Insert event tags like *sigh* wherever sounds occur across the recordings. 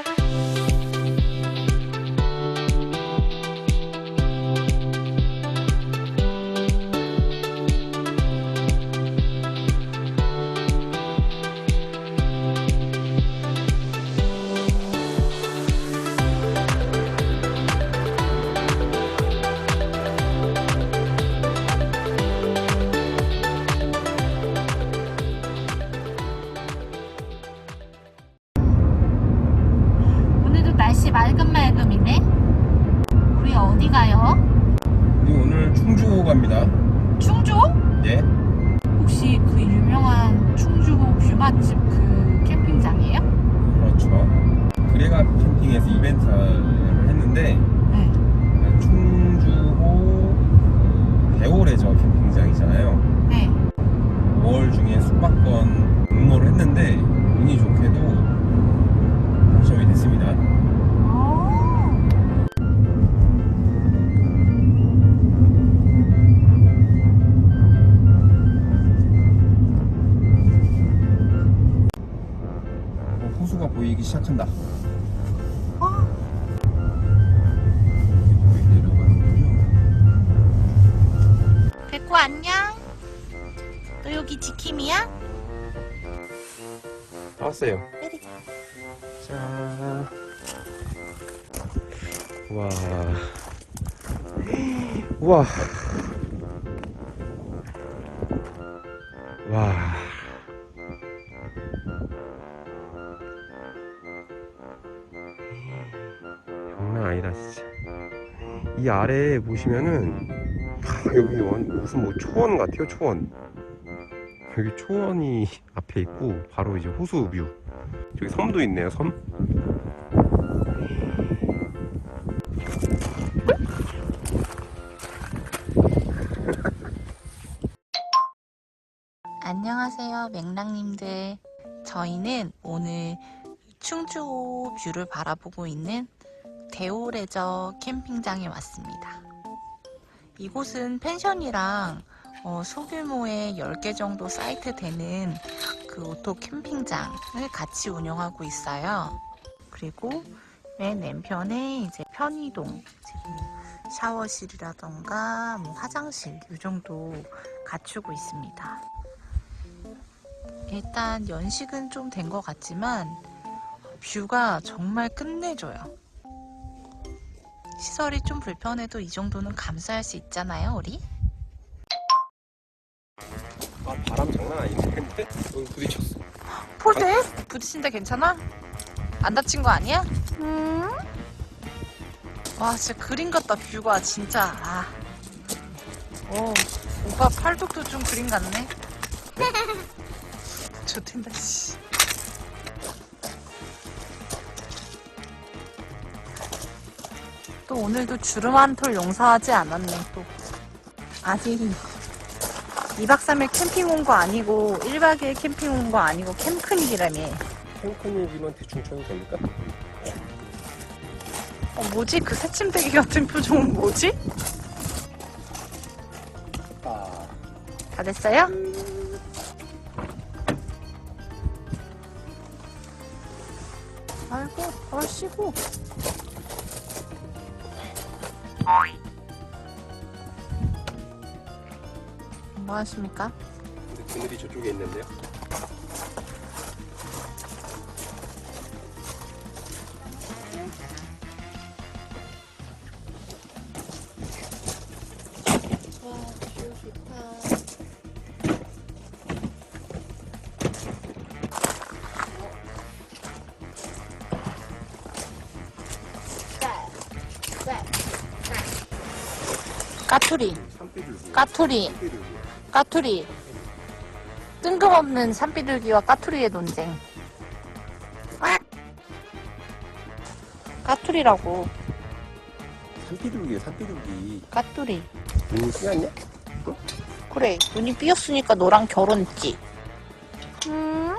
오 뷰맛집 그 캠핑장이에요? 그렇죠. 그래가 캠핑에서 이벤트를 했는데 네. 충주호 그 대오레저 캠핑장이잖아요. 네. 5월 중에 숙박권 응모를 했는데 운이 좋게도 백구 안녕. 너 여기 지킴이야? 왔어요. 내리자. 자. 와. 와. 와. 장난 아니다 진짜. 이 아래에 보시면은 아, 여기 완- 무슨 뭐 초원 같아요 초원. 여기 초원이 앞에 있고 바로 이제 호수 뷰. 저기 섬도 있네요 섬. *laughs* 안녕하세요, 맹랑님들. 저희는 오늘 충주 뷰를 바라보고 있는 대오레저 캠핑장에 왔습니다. 이곳은 펜션이랑 어, 소규모의 10개 정도 사이트 되는 그 오토 캠핑장을 같이 운영하고 있어요. 그리고 맨 왼편에 이제 편의동, 샤워실이라던가 뭐 화장실 이 정도 갖추고 있습니다. 일단 연식은 좀 된 것 같지만 뷰가 정말 끝내줘요. 시설이 좀 불편해도 이 정도는 감수할 수 있잖아요, 우리? 아 바람 장난 아닌데? 여기 *laughs* 부딪혔어. 폴대? 부딪힌데 괜찮아? 안 다친 거 아니야? 음? 와, 진짜 그림 같다, 뷰가 진짜. 아. 오, 오빠 팔뚝도 좀 그림 같네. *laughs* 좋댄다, 씨. 또 오늘도 주름 한 톨 용서하지 않았네, 또. 아직 2박 3일 캠핑 온 거 아니고 1박 2일 캠핑 온 거 아니고 캠크닉이라며 얘기만 대충 쳐도 됩니까? 어, 뭐지? 그 새침대기 같은 표정은 뭐지? 아. 다 됐어요? 아이고 얼씨구 뭐 하십니까? 그늘이 저쪽에 있는데요. 까투리. 까투리. 까투리 뜬금없는 산비둘기와 까투리의 논쟁 까투리라고 산비둘기예요 산비둘기. 까투리 눈이 삐었냐? 그래 눈이 삐었으니까 너랑 결혼했지 음?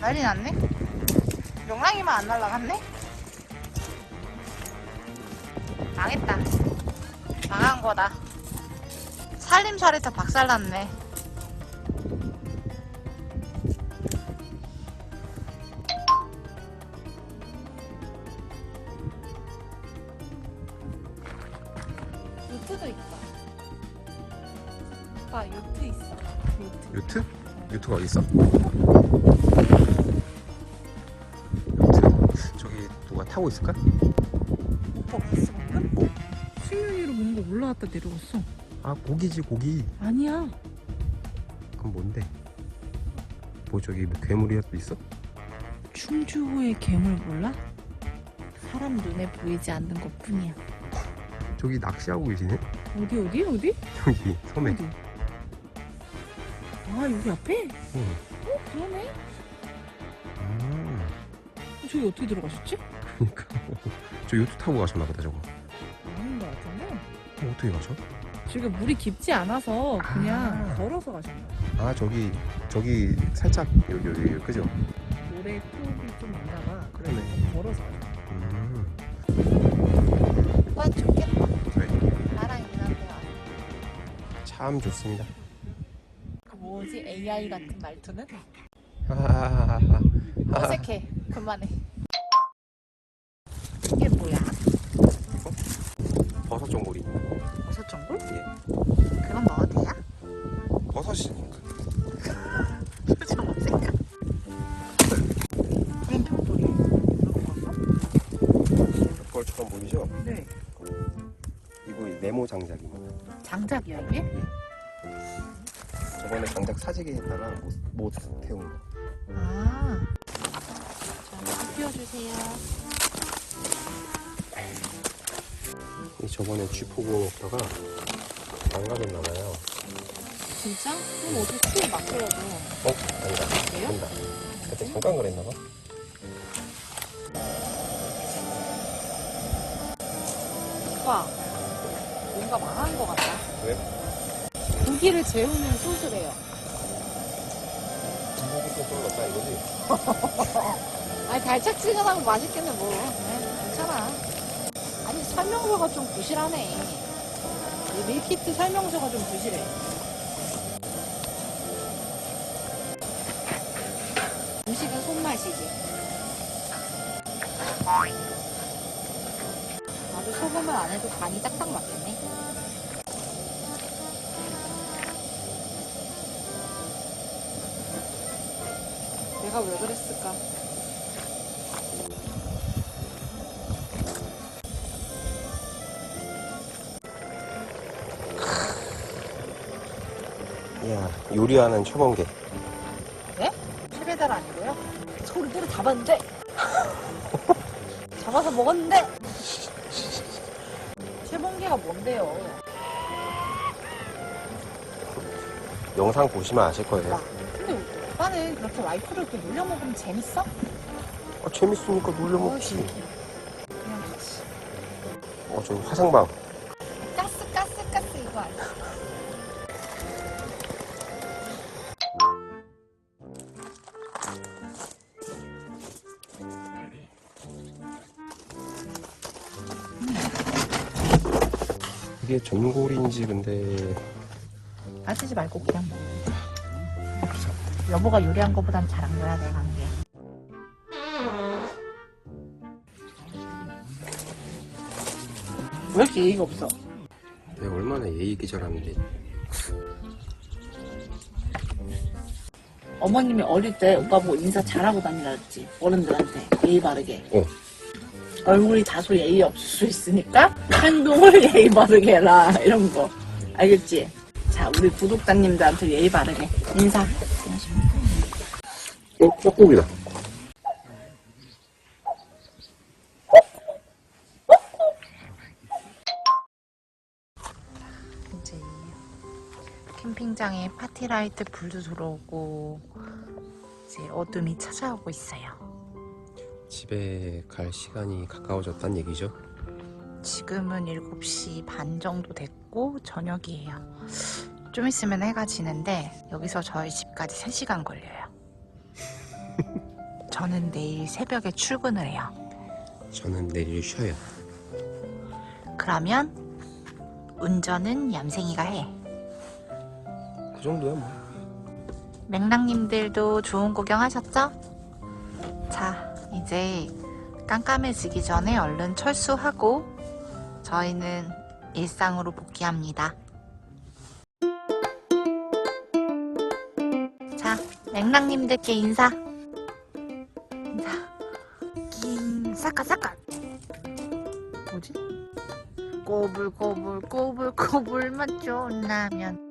난리 났네 명랑이만 안 날라갔네 망했다 당한 거다. 살림살이 다 박살났네. 요트도 있다. 오빠 요트 있어. 요트. 요트? 요트가 어디 있어? 요트 저기 누가 타고 있을까? 올라왔다 내려갔어 아 고기지 고기. 아니야 그럼 뭔데? 뭐 저기 뭐 괴물이라도 있어? 충주호의 괴물 몰라? 사람 눈에 보이지 않는 것 뿐이야 저기 낚시하고 계시네? 어디 어디 어디? 여기 섬에. 어디? 아 여기 앞에? 응. 어 그러네 아, 저기 어떻게 들어가셨지? 그러니까 *laughs* 저 요트 타고 가셨나 보다 저거. 어, 어떻게 가셔? 지금 물이 깊지 않아서 그냥 아. 걸어서 가셨나 봐아 저기 저기 살짝 여기 여기, 여기 그죠? 모래 톱이 좀 있나 봐 그래서 그러네. 걸어서 가셨나 음. 봐 와, 좋겠다 그래. 나랑 이나한테 참 좋습니다. 그 뭐지 AI 같은 말투는? 하하하하. 어색해 그만해 예. 그럼 먹어도 돼요? 버섯이니까. *laughs* 표정 어색해 그럼 벽돌이 먹어봤어? 걸처럼 보이죠? 네 이거 네모 장작입니다. 장작이야 이게? 저번에 장작 사지게 했다가 못, 못 태운 거. 아 자, 피워주세요 이 저번에 쥐 보고 먹다가 망가졌나 봐요. 진짜? 그럼 어떻게 추에 막 끓여줘 어? 아니다. 그래요? 된다. 그때 잠깐 그랬나 봐. 오빠 뭔가 망한 것 같다 왜? 고기를 재우는 소스래요 중국부터 좀 넣었다 이거지? *laughs* 아니 달짝지근하고 맛있겠네 뭐 네, 괜찮아 아니 설명서가 좀 부실하네 이 밀키트 설명서가 좀 부실해 음식은 손맛이지. 나도 소금을 안 해도 간이 딱딱 맞겠네. 내가 왜 그랬을까 요리하는 초번개. 최배달 아니고요? 소리대로 잡았는데 *laughs* 잡아서 먹었는데 최봉계가 뭔데요? 영상 보시면 아실 거예요. 오빠 근데 오빠는 그렇게 와이프를 이렇게 놀려 먹으면 재밌어? 아, 재밌으니까 놀려 먹지. 그냥 같이 어, 저 화상방. 이게 전골인지 근데 따지지 말고 그냥 먹어 여보가 요리한 거보단 잘한 거야 내가 한 게. 왜 이렇게 예의가 없어? 내가 얼마나 예의 기절하는데. 어머님이 어릴 때 오빠 보고 인사 잘하고 다니라 했지 어른들한테 예의 바르게 어. 얼굴이 다소 예의 없을 수 있으니까 행동을 *laughs* 예의 바르게 해라 이런 거 알겠지? 자 우리 구독자님들한테 예의 바르게 인사 어, 떡국이다. 이제 캠핑장에 파티라이트 불도 들어오고 이제 어둠이 찾아오고 있어요 집에 갈 시간이 가까워졌단 얘기죠. 지금은 7시 반 정도 됐고 저녁이에요. 좀 있으면 해가 지는데 여기서 저희 집까지 3시간 걸려요. *laughs* 저는 내일 새벽에 출근을 해요. 저는 내일 쉬어요. 그러면 운전은 얌생이가 해. 그 정도야 뭐. 맥락님들도 좋은 구경 하셨죠? 자, 이제 깜깜해지기 전에 얼른 철수하고 저희는 일상으로 복귀합니다. 앵랑님들께 인사. 인사. 김 사카 사카. 뭐지? 꼬불꼬불 꼬불꼬불 맛 좋은 라면.